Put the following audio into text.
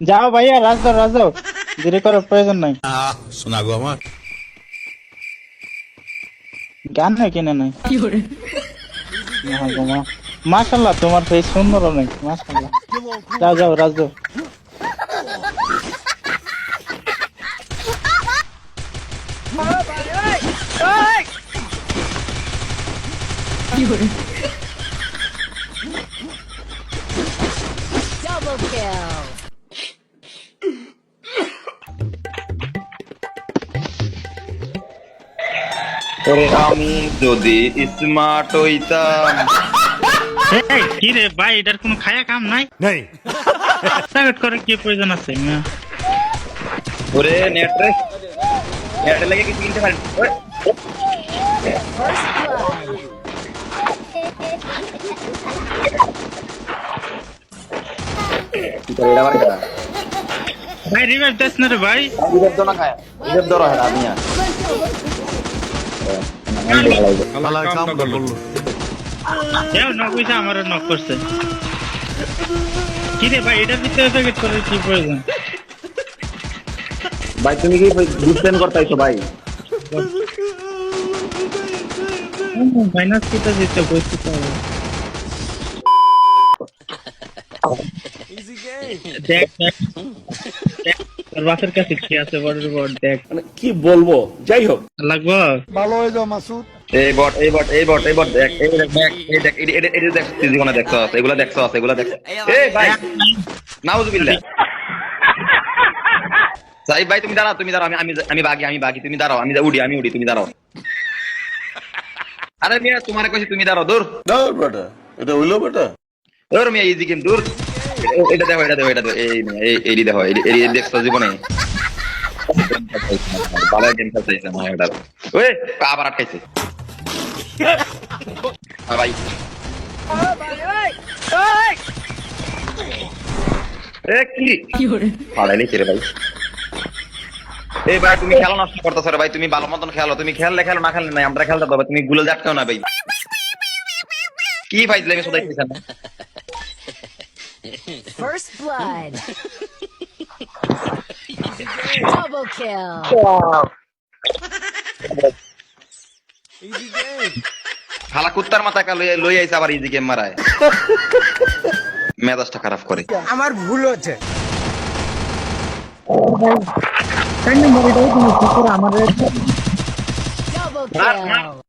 যাও ভাইয়া রাজ দাও রাজ দাও। দেরি করার প্রয়োজন নাই। শোনা গো আমার। গান নাই কিনে নাই। মাশাল্লাহ তোমার ফেস সুন্দর অনেক মাশাল্লাহ যাও যাও রাজ দাও। Double kill. আমি যদি স্মার্ট হইতাম। কি রে ভাই এটার কোনো খায়া কাম নাই? নেই। টার্গেট করে কি প্রয়োজন আছে? ওরে নেট রে। নেট লাগে কিনতে কি আবার কেডা? ভাই রিভাইভ দেস না রে ভাই। রিজেক্ট দাও না খায়। রিজেক্ট দাও হ্যাঁ আমি আমারও নক করছে কি রে ভাই এটার ভিতরে টার্গেট করে কি প্রয়োজন ভাই তুমি কি ডিসপ্লেন করতেছো ভাই মাইনাস কিটা দিতে বসতে দেখ দেখ, তোর বাসের কাছে কি আছে বড় বড় দেখ। মানে কি বলব? যাই হোক। লাগবো? এই বট এই বট এই বট এই বট দেখ এই দেখ দেখ এই দেখ এই এই এই দেখ তুই জীবনে দেখছ আছে এগুলা দেখছ আছে এগুলা দেখ এই ভাই নাউজুবিল্লাহ। সাইব ভাই তুমি দাঁড়াও তুমি দাঁড়াও আমি আমি আমি বাগি আমি বাগি তুমি দাঁড়াও আমি উড়ি আমি উড়ি তুমি দাঁড়াও। আরে মিয়া তোমার কইছি তুমি দাঁড়াও দূর দৌড় বেটা এটা হইল বেটা। দূর মিয়া ইজি গেম দূর এটা দেখো এটা দেখো এটা দেখো এই এই এই দেখো এই এই এই দেখছ জীবনে। ভালো গেম খেলতেছে না এটা ওই আবার আটকাইছে। ভাই এ কি? পালাইলে কি রে ভাই? এই ভাই তুমি খেলা নষ্ট করতেছো ভাই? তুমি ভালো মতন খেলো তুমি খেললে খেলো না খেললে নাই আমরা খেলতে পারব তুমি গুলো জাটকাও না ভাই। কি ভাই দিলে সদাই না? First blood. Double kill. Easy game. হালা কুত্তার মাথা কা লই লই আইছে আবার ইজি গেম মারায় মেজাজটা খারাপ করে Double kill.